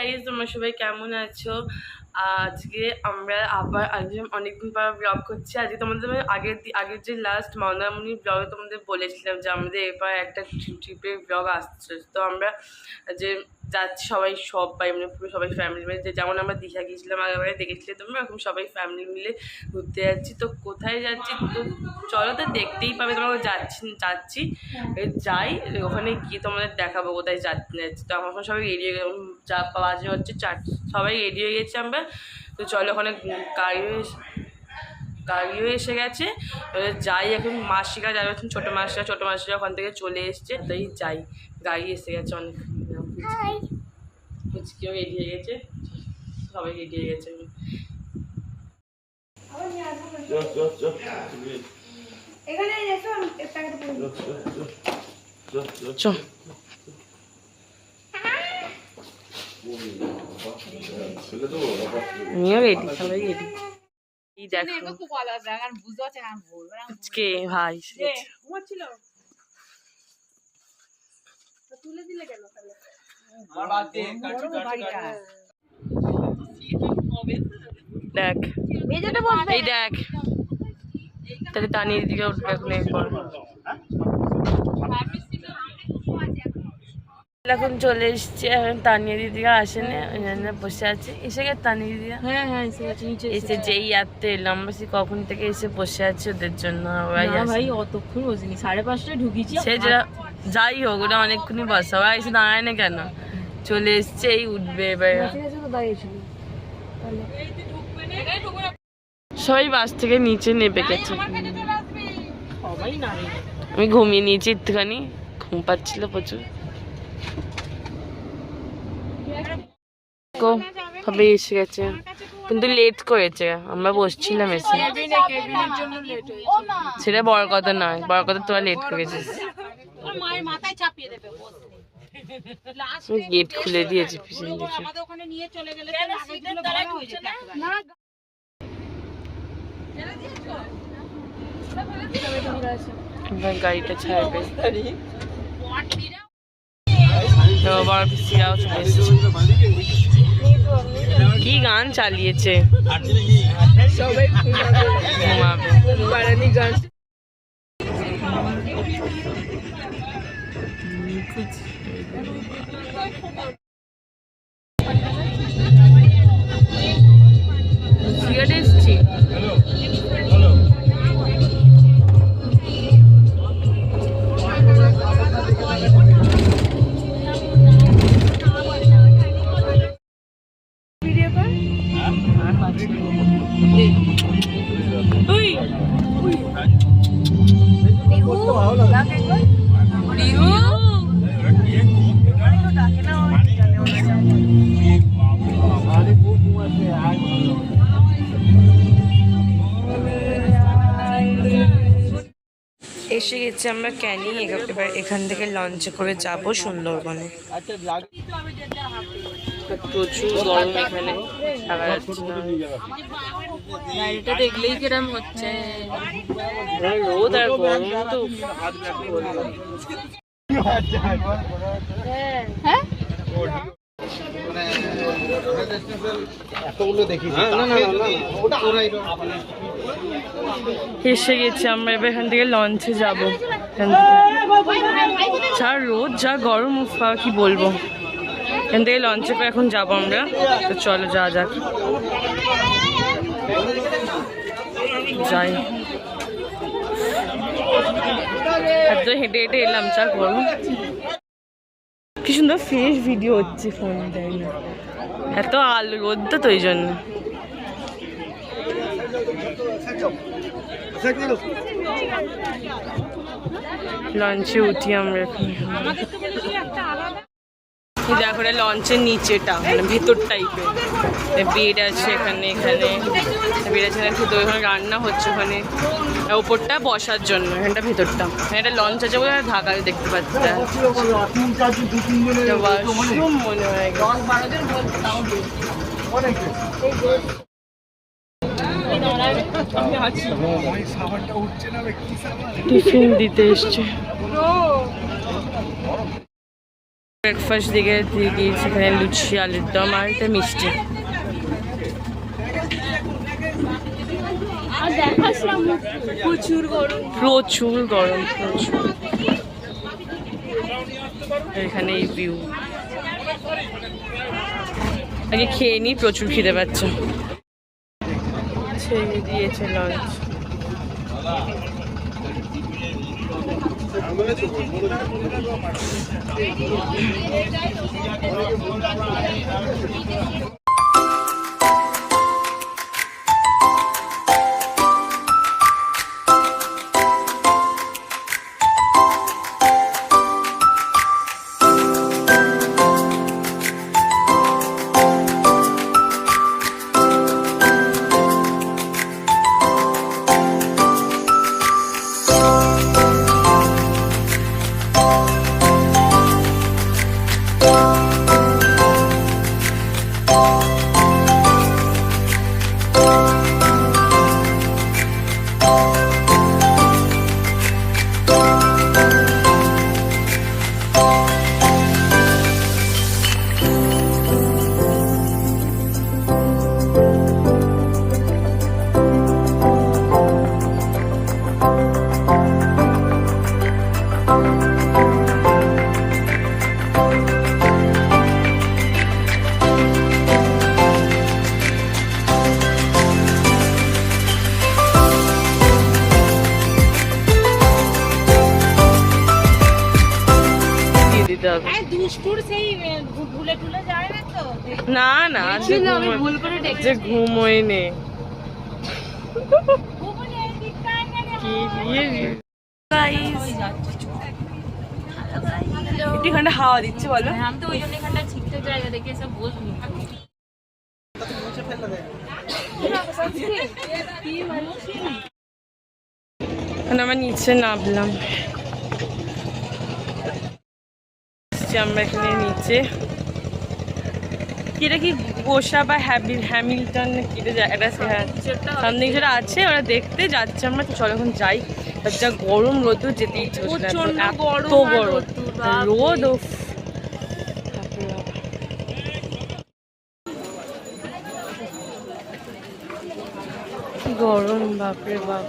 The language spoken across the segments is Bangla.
গাইজ তোমরা সবাই কেমন আছো? আজকে আমরা আবার আজকে অনেকদিন পর ব্লগ করছি। আজকে তোমাদের আগের আগের যে লাস্ট মন্দারমণি ব্লগে তোমাদের বলেছিলাম যে আমাদের এবার একটা ট্রিপের ব্লগ আসছে। তো আমরা যে যাচ্ছি, সবাই সব সবাই মানে পুরো সবাই ফ্যামিলি মিলে যেমন আমরা দীঘা গিয়েছিলাম আগেবারে দেখেছিলে তোমরা, এখন সবাই ফ্যামিলি মিলে ঘুরতে যাচ্ছি। তো কোথায় যাচ্ছি? তো চলো তো দেখতেই পাবে তোমরা যাচ্ছি যাচ্ছি। যাই, ওখানে গিয়ে তোমাদের দেখাবো কোথায় যাচ্ছি যাচ্ছি। তো আমার সবাই রেডি হয়ে যা বাজে হচ্ছে চার, সবাই রেডি হয়ে গেছি আমরা। তো চলো ওখানে এসে, গাড়িও এসে গেছে। যাই, এখন মাসিকা যাবে ছোটো মাসিকা ছোটো মাসিরা ওখান থেকে চলে এসছে। তাই যাই, গাড়ি এসে গেছে অনেক। কেউ রেডি হয়ে গেছে। সবাই রেডি হয়ে গেছে। আমিও রেডি সবাই রেডি এই দেখো। খুব ভালো আছে আর বুঝতে পারছি না বলব না আজকে ভাই তুলে দিলে কেন দেখ এই দেখ। তাহলে টানিয়ে দিকে উঠবে এখন এরপর। এখন চলে এসছে এখন তানিয়া দিদিরা আসেনি ওই জন্য বসে আছে। এসে গেছে তানিয়া দিদিরা? হ্যাঁ হ্যাঁ এসে গেছে নিচে এসে যেই আত্মে এলাম আমরা সে কখন থেকে এসে বসে আছে ওদের জন্য ভাই অতক্ষণ বসিনি সাড়ে পাঁচটায় ঢুকিয়েছি সে যেটা যাই হোক ওটা অনেকক্ষণই বসা ওরা এসে দাঁড়ায় না কেন? চলে এসছে এই উঠবে এবার। সবাই বাস থেকে নিচে নেমে গেছে। সবাই আমি ঘুমিয়ে নিয়েছি একটুখানি ঘুম পাচ্ছিল প্রচুর। সবাই এসে গেছে। কিন্তু লেট করেছে, আমরা বসছিলাম এসে সেটা বড় কথা নয়, বড় কথা তোরা লেট করেছিস। গেট খুলে দিয়েছি পিছন দিকে। গাড়িটা ছাড়বে। তো বড় পিসিরাও চলে এসেছে। কি গান চালিয়েছে? ঘুমাবে। সিগারেট এসছি গেছি আমরা ক্যানিং এবার এখান থেকে লঞ্চে করে যাব সুন্দরবনে। প্রচুর গরম এখানে। গাড়িটা দেখলেই কিরম হচ্ছে। রোদ আর গরম তো। এসে গেছি, আমরা এবার এখান থেকে লঞ্চে যাব। যা রোদ, যা গরম, উফ কি বলব। এখান থেকে লঞ্চে করে এখন যাব আমরা। তো চলো, যা যাক। যাই। হেঁটে হেঁটে এলাম চা গরম কি সুন্দর ফ্রেশ ভিডিও হচ্ছে ফোন তাই না। এত আলো রোদ তো ওই জন্য। লঞ্চে উঠি আমরা এখন। দেখো এটা লঞ্চের নিচেটা মানে ভেতর টাইপের বেড আছে এখানে এখানে। বেড আছে ভেতর। ওখানে রান্না হচ্ছে ওখানে। ওপরটা বসার জন্য এখানটা ভেতরটা। একটা লঞ্চ আছে বলে ঢাকা দেখতে পাচ্ছি। এটা মনে হয়। টিফিন দিতে এসছে। ব্রেকফাস্ট দিকে দিয়ে দিয়েছি এখানে লুচি আলুর দম আর একটা মিষ্টি। প্রচুর গরম। প্রচুর গরম প্রচুর। এখানে এই ভিউ আগে খেয়ে নিই প্রচুর খিদে পাচ্ছে। ছেড়ে দিয়েছে লঞ্চ দিয়ে দিতে হবে হ্যাঁ দুষ্টুর সেই ভুলে টুলে যায় না তো না না যে ছিল, আমি ঘুমো- ভুল করে ডেকেছি। যে ঘুমোই নে ভুবনে এই দিকটা আয় না রে। কি দিয়ে? গাইস একটু এখানটা হাওয়া দিচ্ছে বলো। হ্যাঁ, আমি তো ওই জন্য এখানটা ঠিকঠাক জায়গা দেখে এসে বসবো। আমরা নিচে নামলাম। আমরা এখানে নিচে। কি এটা কি গোসা বা হ্যামিল্টন না কি এটা জায়গাটা হ্যাঁ। সামনে যেটা আছে ওরা দেখতে যাচ্ছে আমরা তো চলো এখন যাই। আর যা গরম রোদ যেতে ইচ্ছে এত- গরম। রোদ গরম বাপরে বাপ।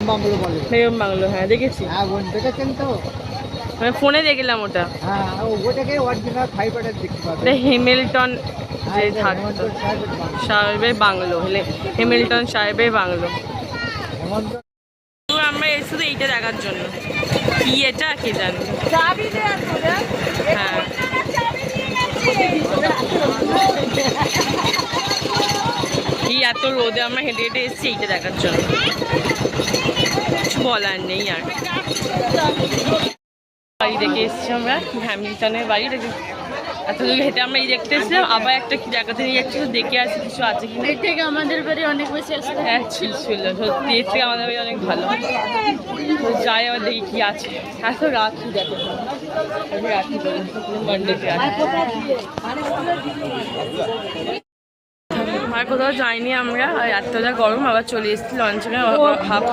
বাংলো বেগম বাংলো হ্যাঁ দেখেছি। হ্যাঁ বোন দেখেছেন তো? মানে ফোনে দেখলাম ওটা। হ্যাঁ ওটাকে অরিজিনাল ফাইবারের দেখতে পাবেন হেমিল্টন যে থাকতো। সাহেবের বাংলো। হলে হেমিল্টন সাহেবের বাংলো। আমরা এসে শুধু এইটা দেখার জন্য। কি এটা কে জানে। হ্যাঁ। এই এত রোদে আমরা হেঁটে হেঁটে এসেছি এইটা দেখার জন্য। কিছু বলার নেই আর। বাড়ি দেখে এসেছি আমরা হ্যামিল্টনের বাড়ি। এত দূর হেঁটে আমরা এই দেখতে এসেছিলাম আবার একটা কি জায়গাতে নিয়ে যাচ্ছি দেখে আসি কিছু আছে কি এর থেকে আমাদের বাড়ি অনেক বেশি হ্যাঁ ছিল ছিল। সত্যি এর থেকে আমাদের বাড়ি অনেক ভালো। তো যাই আবার দেখি কি আছে। এত রাখি দেখো। রাখি বলি মানডেতে আছে আর কোথাও যাইনি আমরা এতটা গরম, আবার চলে এসেছি লঞ্চে হাফ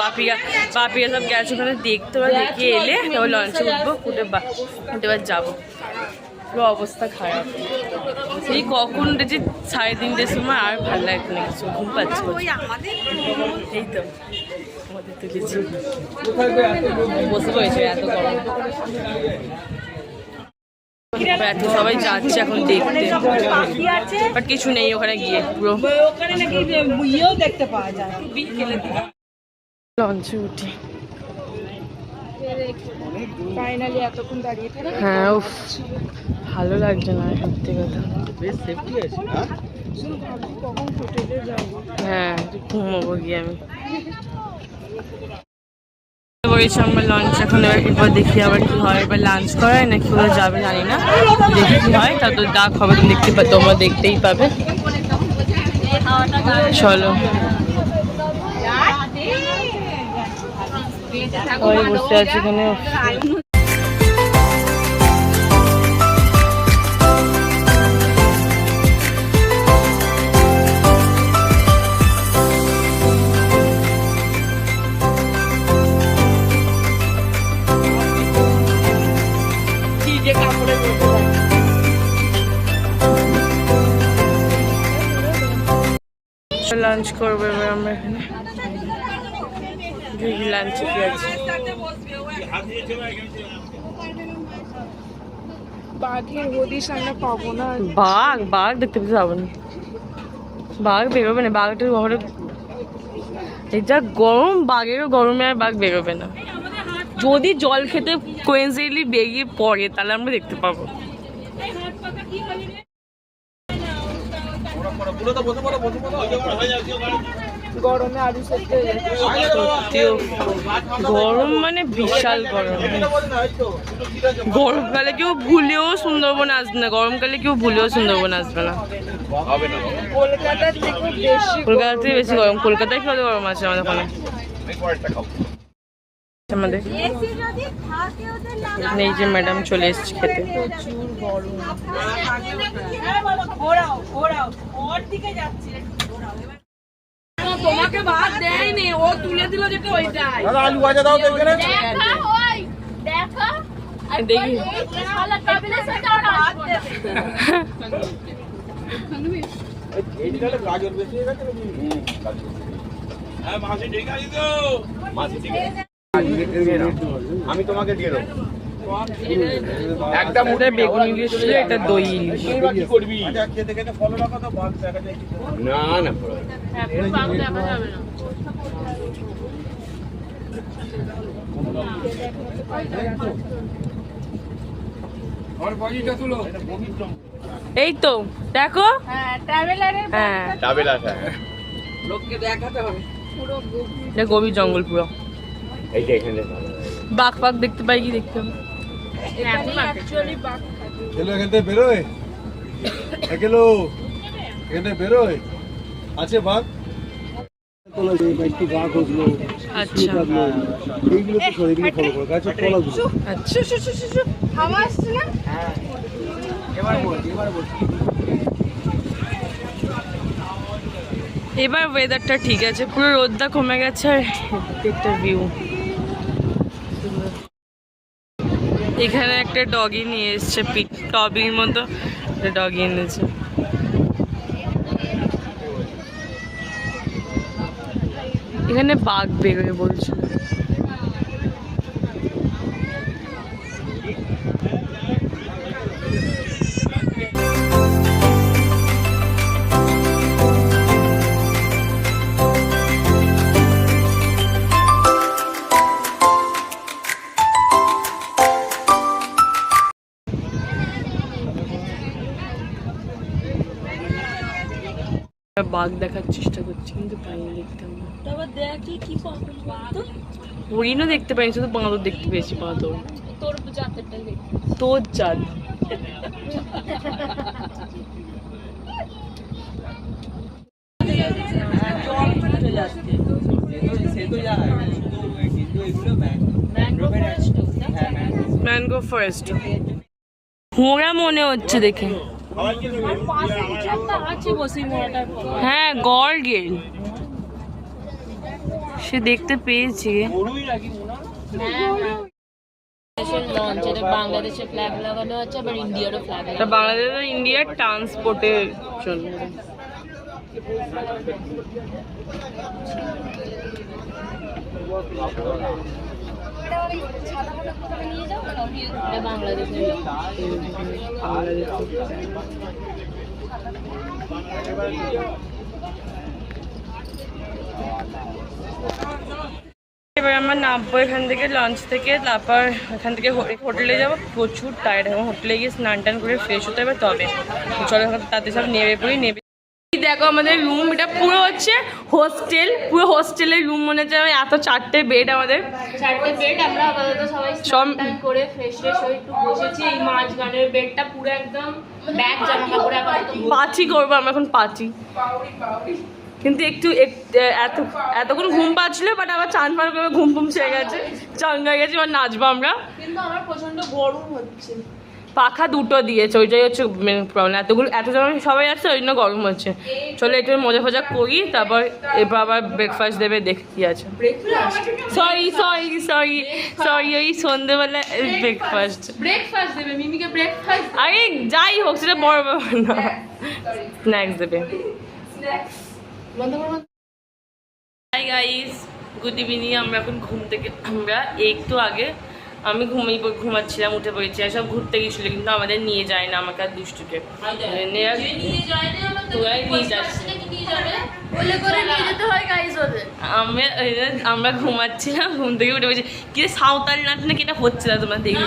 বাপিয়া সব গেছে ওখানে দেখতে, ওরা দেখে এলে তারপর লঞ্চে উঠবো, উঠে বা, উঠে এবার যাব। পুরো অবস্থা খারাপ। সেই কখন উঠেছি সাড়ে তিনটের সময় আর ভালো লাগছে না, কিছু ঘুম পাচ্ছে এই তো আমাদের তুলেছি। বসে পড়েছে এত গরম? এত সবাই যাচ্ছে এখন দেখতে। বাট কিছু নেই ওখানে গিয়ে পুরো। ওখানে নাকি ইয়েও দেখতে পাওয়া যায় লঞ্চে উঠি। ফাইনালি এতক্ষণ দাঁড়িয়ে হ্যাঁ উফ ভালো লাগছে না সত্যি কথা। হ্যাঁ একটু ঘুমাবো গিয়ে আমি। বলেছি আমরা লঞ্চ এখন এবার দেখি আবার কি হয়। এবার লাঞ্চ করায় নাকি ওরা যাবে জানি না। দেখি কি হয়। তা তো ডাক হবে তুমি দেখতে পাবে তোমরা দেখতেই পাবে। চলো। বসে আছে এখানে। লাঞ্চ করব আমরা এখানে। দেখি পাবো না। বাঘ বাঘ দেখতে পেতে যাব না। বাঘ বেরোবে না বাঘটা ঘরে গরম, বাঘেরও গরমে আর বাঘ বেরোবে না। যদি জল খেতে কোয়েন্সিডেন্টলি বেরিয়ে পড়ে, তাহলে আমরা দেখতে পাবো। গরমে আলু গরম মানে বিশাল গরম। গরমকালে কেউ ভুলেও সুন্দরবন আসবে না গরমকালে কেউ ভুলেও সুন্দরবন আসবে না। কলকাতার থেকে বেশি গরম। কলকাতায় কি গরম আছে আমাদের ওখানে? আমাদের। এই যে ম্যাডাম চলে এসেছে খেতে। তোমাকে ভাত দেয়নি ও তুলে দিল যেটা ওইটাই আলু ভাজা দাও তো এখানে। দেখি গাজর বেশি হয়ে গেছে আমি তোমাকে দিয়ে দেবো। একটা মুঠে বেগুন ইলিশ ছিল দই ইলিশ। কি করবি? আচ্ছা খেতে খেতে ফলো রাখো তো ভাত দেখা যায় কি না না এই তো দেখো। হ্যাঁ হ্যাঁ। আসা লোককে দেখাতে হবে। পুরো গভীর জঙ্গল পুরো। এখানে বাঘ ফাঘ দেখতে পাই কি দেখতে হবে অ্যাকচুয়ালি এখান থেকে বেরোয়? এগুলো এখান থেকে বেরোয়? আছে বাঘ? একটি বাঘ উঠল আচ্ছা। এইগুলো তো সব এগুলো ফলো করো গাছের তলাগুলো আচ্ছা। হাওয়া আসছে না এবার ওয়েদারটা ঠিক আছে। পুরো রোদটা কমে গেছে আর একটা ভিউ এখানে একটা ডগি নিয়ে এসছে টবির মতো। ডগি এনেছে। এখানে বাঘ বেরোয় বলছিল বাঘ দেখার চেষ্টা করছি কিন্তু পাইনি দেখতে আমরা। হরিণও দেখতে পাইনি শুধু বাঁদর দেখতে পেয়েছি বাঁদর। তোর চাঁদ ফরেস্ট ঘোড়া মনে হচ্ছে দেখে। হ্যাঁ গড় গেল সে দেখতে পেয়েছি। দেশের বাংলাদেশের ফ্ল্যাগ লাগানো আছে আবার ইন্ডিয়ার ট্রান্সপোর্টের জন্য। এবার আমরা নামবো এখান থেকে লঞ্চ থেকে তারপর এখান থেকে হোটেলে যাব। প্রচুর টায়ার্ড হোটেলে গিয়ে স্নান টান করে ফ্রেশ হতে হবে তবে। চলো তাতে সব নেবে পড়ি নেবে দেখো আমাদের রুম এটা পুরো হচ্ছে হোস্টেল পুরো হোস্টেলের রুম মনে হচ্ছে এত চারটে বেড আমাদের। চারটে বেড আমরা আপাতত সবাই সব- করে ফ্রেশ ফ্রেশ হয়ে একটু বসেছি। এই মাঝখানের বেডটা পুরো একদম ব্যাগ জামা কাপড়ে আপাতত পাচি করব আমরা এখন পাচি কিন্তু একটু এক- এত এতক্ষণ ঘুম পাচ্ছিল বাট আবার চান ফান করে ঘুম ঘুম ছেড়ে গেছে চাঙ্গা গেছে এবার নাচবো আমরা। কিন্তু আমার প্রচণ্ড গরম হচ্ছে। পাখা দুটো দিয়েছে ওইটাই হচ্ছে মেন প্রবলেম এতগুলো এত জন সবাই আছে ওই জন্য গরম হচ্ছে। চলে একটু মজা ফজা করি তারপর এরপর আবার ব্রেকফাস্ট দেবে দেখি কি আছে। সরি সরি সরি সরি ওই সন্ধ্যেবেলা ব্রেকফাস্ট ব্রেকফাস্ট দেবে মিমিকে ব্রেকফাস্ট আরে যাই হোক সেটা বড় ব্যাপার না। স্ন্যাক্স দেবে। হাই গাইস গুড ইভিনিং আমরা এখন ঘুম থেকে আমরা একটু আগে আমি ঘুমিয়ে পড়ে- ঘুমাচ্ছিলাম উঠে পড়েছি আর সব ঘুরতে গেছিল কিন্তু আমাদের নিয়ে যায় না আমাকে আর দুষ্টুকে। হয় আমরা ঘুমাচ্ছিলাম ঘুম থেকে উঠে পড়েছি। কি রে সাঁওতালি নাচ না কি এটা হচ্ছে না তোমার দেখি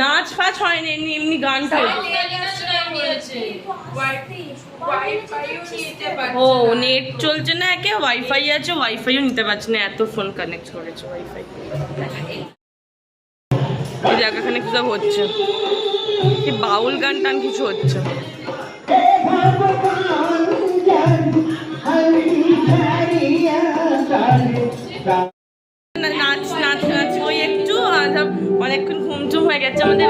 নাচ ফাচ হয়নি এমনি এমনি গানটা ও নেট চলছে না একে ওয়াইফাই আছে ওয়াইফাইও নিতে পারছি না এত ফোন কানেক্ট করেছে ওয়াইফাই এই জায়গা এখানে হচ্ছে? কি বাউল গান টান কিছু হচ্ছে? নাচ নাচ নাচ ওই একটু আর অনেকক্ষণ ঘুম হয়ে গেছে আমাদের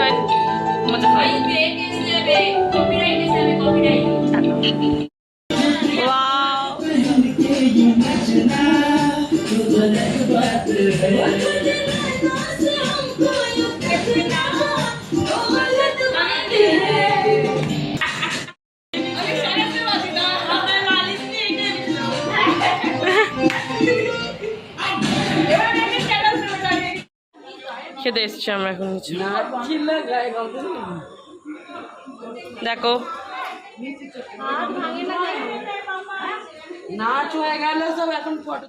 খেতে এসছি আমরা এখন। দেখো। নাচ হয়ে গেল সব এখন ফটো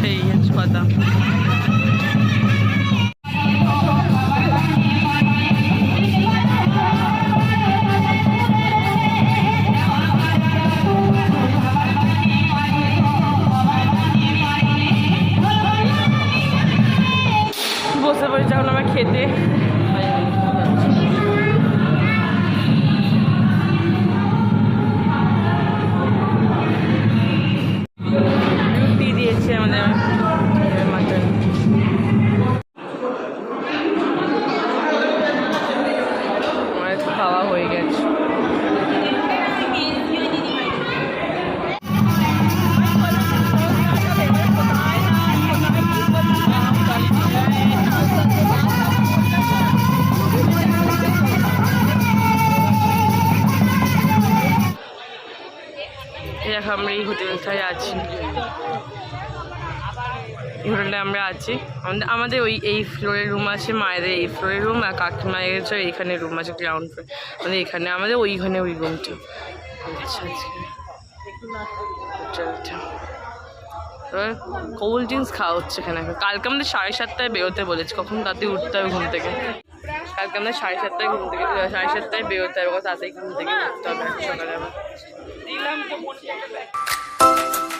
সেই হচ্ছে কথা হোটেলটায় আছি। এই আমরা আছি। আমাদের আমাদের ওই এই ফ্লোরের রুম আছে মায়েদের। এই ফ্লোরের রুম আর কাকিমায়ের হচ্ছে এইখানে রুম আছে গ্রাউন্ড ফ্লোর। আমাদের এখানে আমাদের ওইখানে ওই রুমটা। আচ্ছা কোল্ড ড্রিঙ্কস খাওয়া হচ্ছে এখানে। কালকে আমাদের সাড়ে সাতটায় বেরোতে বলেছে। কখন তাড়াতাড়ি উঠতে হবে ঘুম থেকে? কালকে আমাদের সাড়ে সাতটায় ঘুম থেকে সাড়ে সাতটায় বেরোতে হবে। তাড়াতাড়ি ঘুম থেকে উঠতে হবে সকালে Bye.